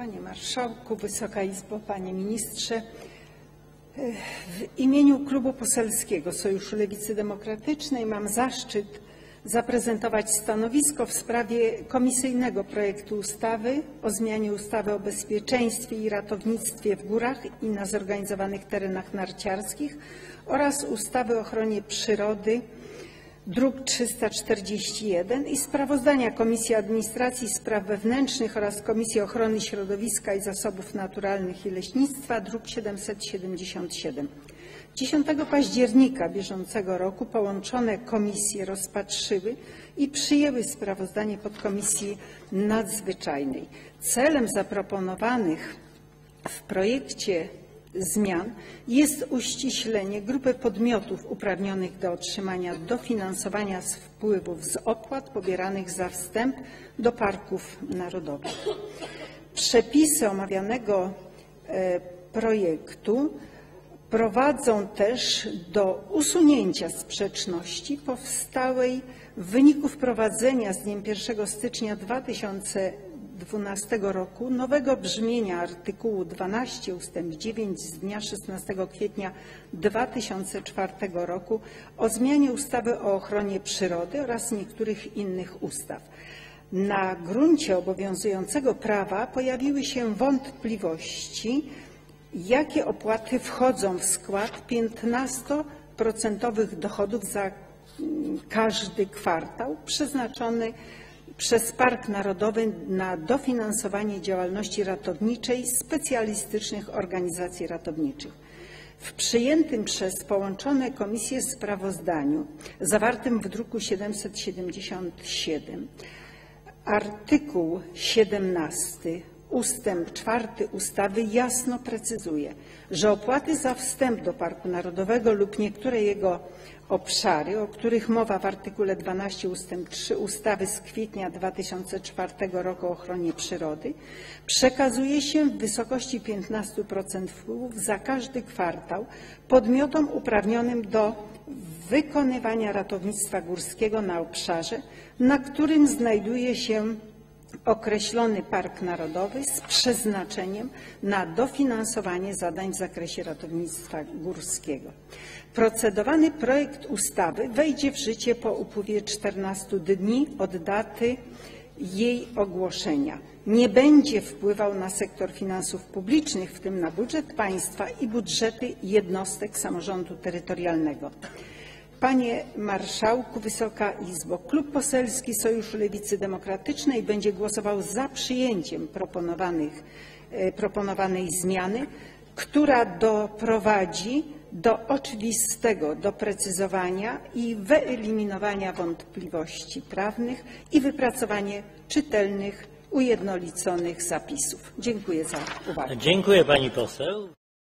Panie Marszałku, Wysoka Izbo, Panie Ministrze. W imieniu Klubu Poselskiego Sojuszu Lewicy Demokratycznej mam zaszczyt zaprezentować stanowisko w sprawie komisyjnego projektu ustawy o zmianie ustawy o bezpieczeństwie i ratownictwie w górach i na zorganizowanych terenach narciarskich oraz ustawy o ochronie przyrody, druk 341 i sprawozdania Komisji Administracji i Spraw Wewnętrznych oraz Komisji Ochrony Środowiska i Zasobów Naturalnych i Leśnictwa, druk 777. 10 października bieżącego roku połączone komisje rozpatrzyły i przyjęły sprawozdanie podkomisji nadzwyczajnej. Celem zaproponowanych w projekcie zmian jest uściślenie grupy podmiotów uprawnionych do otrzymania dofinansowania z wpływów z opłat pobieranych za wstęp do parków narodowych. Przepisy omawianego e, projektu prowadzą też do usunięcia sprzeczności powstałej w wyniku wprowadzenia z dniem 1 stycznia 2012 roku nowego brzmienia artykułu 12 ust. 9 z dnia 16 kwietnia 2004 roku o zmianie ustawy o ochronie przyrody oraz niektórych innych ustaw. Na gruncie obowiązującego prawa pojawiły się wątpliwości jakie opłaty wchodzą w skład 15% dochodów za każdy kwartał przeznaczony przez Park Narodowy na dofinansowanie działalności ratowniczej specjalistycznych organizacji ratowniczych. W przyjętym przez połączone komisje sprawozdaniu zawartym w druku 777 artykuł 17 Ustęp 4 ustawy jasno precyzuje, że opłaty za wstęp do Parku Narodowego lub niektóre jego obszary, o których mowa w artykule 12 ust. 3 ustawy z kwietnia 2004 roku o ochronie przyrody, przekazuje się w wysokości 15% wpływów za każdy kwartał podmiotom uprawnionym do wykonywania ratownictwa górskiego na obszarze, na którym znajduje się określony park narodowy z przeznaczeniem na dofinansowanie zadań w zakresie ratownictwa górskiego. Procedowany projekt ustawy wejdzie w życie po upływie 14 dni od daty jej ogłoszenia. Nie będzie wpływał na sektor finansów publicznych, w tym na budżet państwa i budżety jednostek samorządu terytorialnego. Panie Marszałku, Wysoka Izbo! Klub Poselski Sojuszu Lewicy Demokratycznej będzie głosował za przyjęciem e, proponowanej zmiany, która doprowadzi do oczywistego doprecyzowania i wyeliminowania wątpliwości prawnych i wypracowanie czytelnych, ujednoliconych zapisów. Dziękuję za uwagę. Dziękuję pani poseł.